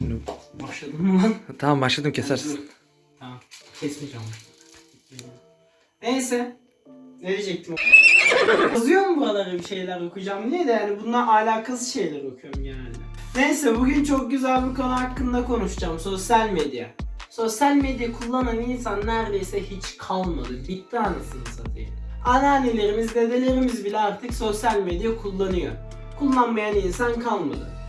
Şimdi Başladın mı lan? tamam başladım kesersin. Tamam. Kesmeyeceğim. Neyse. Ne diyecektim? Yazıyor mu buralara bir şeyler okuyacağım diye de yani bununla alakasız şeyler okuyorum genelde. Neyse bugün çok güzel bir konu hakkında konuşacağım. Sosyal medya. Sosyal medya kullanan insan neredeyse hiç kalmadı. Bitti anasını satayım. Anneannelerimiz, dedelerimiz bile artık sosyal medya kullanıyor. Kullanmayan insan kalmadı.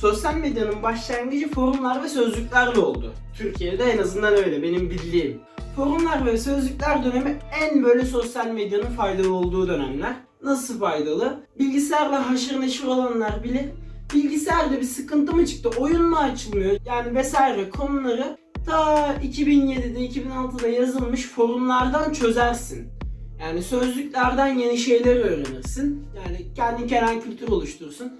Sosyal medyanın başlangıcı forumlar ve sözlüklerle oldu. Türkiye'de en azından öyle benim bildiğim. Forumlar ve sözlükler dönemi en böyle sosyal medyanın faydalı olduğu dönemler. Nasıl faydalı? Bilgisayarla haşır neşir olanlar bilir. Bilgisayarda bir sıkıntı mı çıktı, oyun mu açılmıyor yani vesaire konuları ta 2007'de 2006'da yazılmış forumlardan çözersin. Yani sözlüklerden yeni şeyler öğrenirsin. Yani kendi genel kültür oluşturursun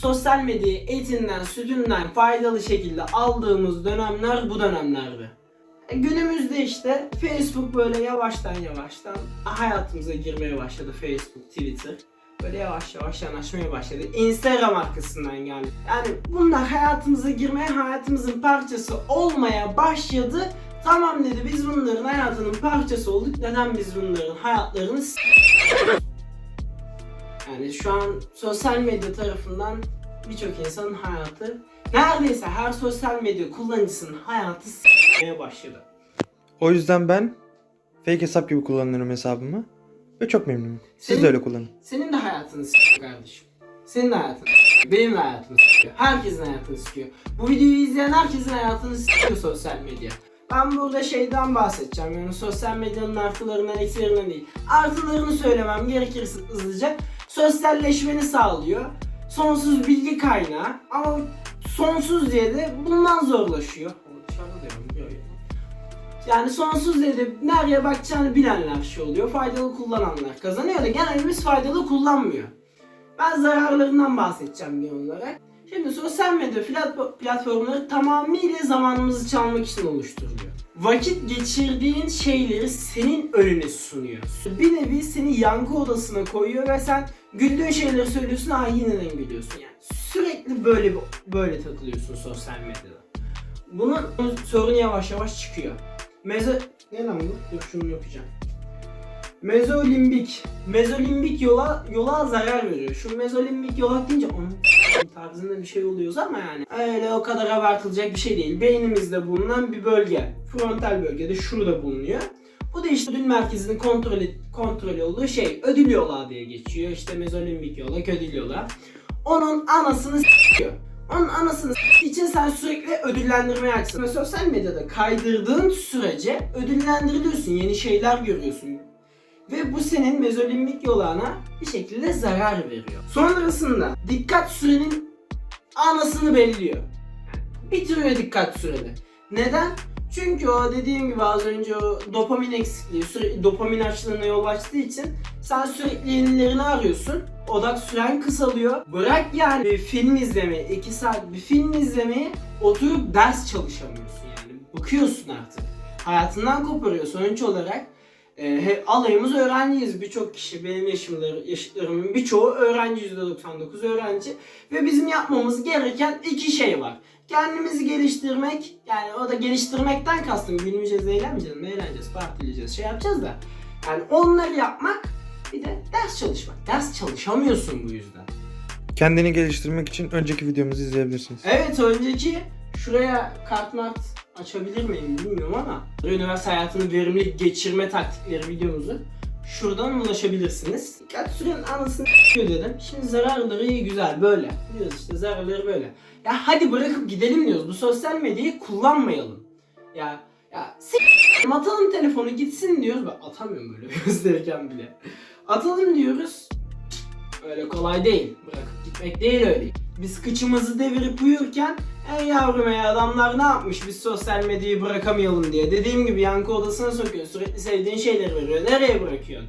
sosyal medyayı etinden, sütünden faydalı şekilde aldığımız dönemler bu dönemlerdi. E, Günümüzde işte Facebook böyle yavaştan yavaştan hayatımıza girmeye başladı. Facebook, Twitter böyle yavaş yavaş yanaşmaya başladı. Instagram arkasından geldi. Yani bunlar hayatımıza girmeye, hayatımızın parçası olmaya başladı. Tamam dedi biz bunların hayatının parçası olduk. Neden biz bunların hayatlarını s- yani şu an sosyal medya tarafından birçok insanın hayatı neredeyse her sosyal medya kullanıcısının hayatı s**meye başladı. O yüzden ben fake hesap gibi kullanıyorum hesabımı. Ve çok memnunum. Siz Senin- de öyle kullanın. Senin de hayatını s**iyor kardeşim. Senin de hayatını s**iyor. Benim de hayatımı s**iyor. Herkesin hayatını s**iyor. Bu videoyu izleyen herkesin hayatını s**iyor sosyal medya. Ben burada şeyden bahsedeceğim yani sosyal medyanın artılarından eksilerinden değil. Artılarını söylemem gerekirse hızlıca sosyalleşmeni sağlıyor. Sonsuz bilgi kaynağı ama sonsuz diye de bundan zorlaşıyor. Yani sonsuz diye de nereye bakacağını bilenler şey oluyor. Faydalı kullananlar kazanıyor da genelimiz faydalı kullanmıyor. Ben zararlarından bahsedeceğim genel olarak. Şimdi sosyal medya plat- platformları tamamıyla zamanımızı çalmak için oluşturuluyor. Vakit geçirdiğin şeyleri senin önüne sunuyor. Bir nevi seni yankı odasına koyuyor ve sen güldüğün şeyleri söylüyorsun, ay yineden gülüyorsun yani. Sürekli böyle böyle takılıyorsun sosyal medyada. Bunun sorunu yavaş yavaş çıkıyor. Mezo... Ne lan bu? Dur şunu yapacağım. Mezolimbik. Mezolimbik yola yola zarar veriyor. Şu mezolimbik yola deyince onun tarzında bir şey oluyoruz ama yani öyle o kadar abartılacak bir şey değil. Beynimizde bulunan bir bölge. Frontal bölgede şurada bulunuyor. Bu da işte ödül merkezinin kontrol, kontrol olduğu şey. Ödül yola diye geçiyor. İşte mezolimbik yola, ödül yola. Onun anasını s**iyor. Onun anasını için sen sürekli ödüllendirmeye açsın. Sosyal medyada kaydırdığın sürece ödüllendiriliyorsun. Yeni şeyler görüyorsun. Ve bu senin mezolimbik yolağına bir şekilde zarar veriyor. Sonrasında dikkat sürenin anasını belliyor. Bitiriyor dikkat süreni. Neden? Çünkü o dediğim gibi az önce o dopamin eksikliği, sürekli dopamin açlığına yol açtığı için sen sürekli yenilerini arıyorsun. Odak süren kısalıyor. Bırak yani bir film izlemeyi, 2 saat bir film izlemeyi oturup ders çalışamıyorsun yani. Bıkıyorsun artık. Hayatından koparıyor sonuç olarak. E, alayımız öğrenciyiz. Birçok kişi benim yaşımda, yaşıtlarımın birçoğu öğrenci, %99 öğrenci. Ve bizim yapmamız gereken iki şey var. Kendimizi geliştirmek, yani o da geliştirmekten kastım gülmeyeceğiz, eğlenmeyeceğiz, eğleneceğiz, partileyeceğiz, şey yapacağız da. Yani onları yapmak, bir de ders çalışmak. Ders çalışamıyorsun bu yüzden. Kendini geliştirmek için önceki videomuzu izleyebilirsiniz. Evet önceki şuraya kart mart açabilir miyim bilmiyorum ama üniversite hayatını verimli geçirme taktikleri videomuzu şuradan ulaşabilirsiniz. Sürenin anasını dedim. Şimdi zararları iyi güzel böyle. Diyoruz işte zararları böyle. Ya hadi bırakıp gidelim diyoruz. Bu sosyal medyayı kullanmayalım. Ya ya atalım telefonu gitsin diyoruz. Ben atamıyorum böyle gösterirken bile. Atalım diyoruz. Öyle kolay değil. Bırakıp gitmek değil öyle. Biz kıçımızı devirip uyurken Ey yavrum ey adamlar ne yapmış biz sosyal medyayı bırakamayalım diye. Dediğim gibi yankı odasına sokuyor. Sürekli sevdiğin şeyleri veriyor. Nereye bırakıyorsun?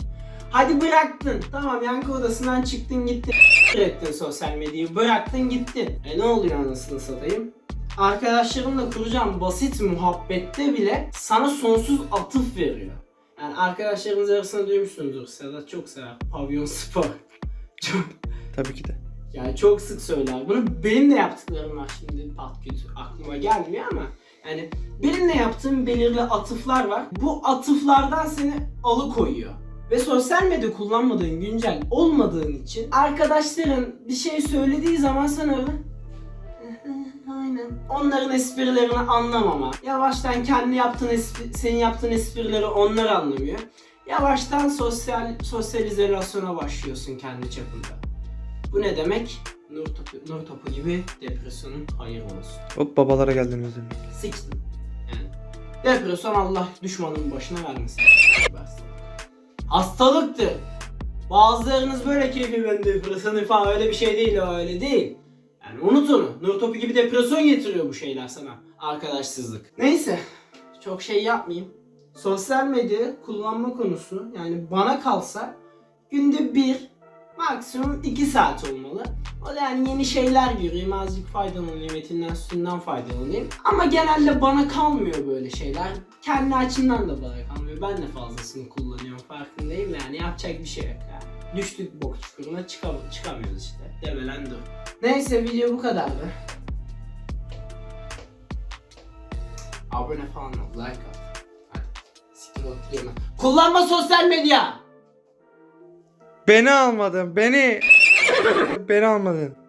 Hadi bıraktın. Tamam yankı odasından çıktın gittin. ettin sosyal medyayı. Bıraktın gittin. E ne oluyor anasını satayım? Arkadaşlarımla kuracağım basit muhabbette bile sana sonsuz atıf veriyor. Yani arkadaşlarınız arasında duymuşsunuzdur. Sedat çok sever. Pavyon spor. Çok Tabii ki de. yani çok sık söyler bunu. Benim de yaptıklarım var şimdi pat kötü aklıma gelmiyor ama yani birine yaptığın belirli atıflar var. Bu atıflardan seni alıkoyuyor. Ve sosyal medya kullanmadığın, güncel olmadığın için arkadaşların bir şey söylediği zaman sana öyle Aynen. Onların esprilerini anlamama. Yavaştan kendi yaptığın espri, senin yaptığın esprileri onlar anlamıyor. Yavaştan sosyal sosyal izolasyona başlıyorsun kendi çapında. Bu ne demek? Nur topu, nur topu gibi depresyonun hayır olsun. Hop babalara geldiniz demek. Siktim. Yani. Depresyon Allah düşmanın başına vermesin. Versin. Hastalıktır. Bazılarınız böyle keyfi ben depresyonu falan öyle bir şey değil o öyle değil. Yani unut onu. Nur topu gibi depresyon getiriyor bu şeyler sana. Arkadaşsızlık. Neyse. Çok şey yapmayayım. Sosyal medya kullanma konusu yani bana kalsa günde bir maksimum iki saat olmalı. O da yani yeni şeyler göreyim, azıcık faydalanayım, etinden sütünden faydalanayım. Ama genelde bana kalmıyor böyle şeyler. Kendi açımdan da bana kalmıyor. Ben de fazlasını kullanıyorum farkındayım yani yapacak bir şey yok yani. Düştük bok çukuruna çıkam- çıkamıyoruz işte. Demelen dur. Neyse video bu kadardı. Abone falan ol, like at. Kullanma sosyal medya! Beni almadın beni. beni almadın.